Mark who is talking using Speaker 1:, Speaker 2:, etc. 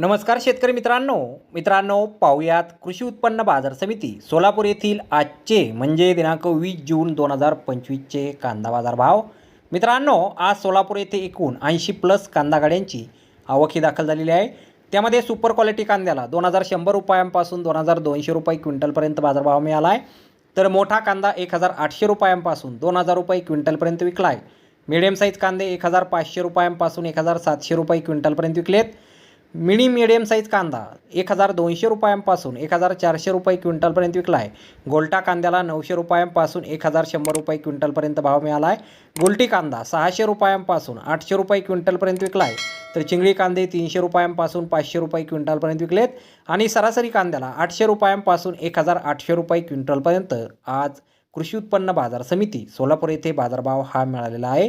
Speaker 1: नमस्कार शेतकरी मित्रांनो. मित्रांनो पाहुयात कृषी उत्पन्न बाजार समिती सोलापूर येथील आजचे म्हणजे दिनांक वीस जून दोन हजार पंचवीसचे कांदा बाजार भाव मित्रांनो आज सोलापूर येथे एकूण ऐंशी प्लस कांदा गाड्यांची आवक ही दाखल झालेली आहे. त्यामध्ये सुपर क्वालिटी कांद्याला दोन हजार शंभर रुपयांपासून दोन हजार दोनशे रुपये क्विंटलपर्यंत बाजारभाव मिळाला आहे. तर मोठा कांदा एक हजार आठशे रुपयांपासून दोन हजार रुपये क्विंटलपर्यंत विकला आहे. मिडियम साईज कांदे एक हजार पाचशे रुपयांपासून एक हजार सातशे रुपये क्विंटलपर्यंत विकलेत. मिनी मिडियम साईज कांदा एक हजार दोनशे रुपयांपासून एक हजार चारशे रुपये क्विंटलपर्यंत विकला आहे. गोल्टा कांद्याला नऊशे रुपयांपासून एक हजार शंभर रुपये क्विंटलपर्यंत भाव मिळाला आहे. गोल्टी कांदा सहाशे रुपयांपासून आठशे रुपये क्विंटलपर्यंत विकला आहे. तर चिंगळी कांदे तीनशे रुपयांपासून पाचशे रुपये क्विंटलपर्यंत विकलेत. आणि सरासरी कांद्याला आठशे रुपयांपासून एक हजार आठशे रुपये क्विंटलपर्यंत आज कृषी उत्पन्न बाजार समिती सोलापूर येथे बाजारभाव हा मिळालेला आहे.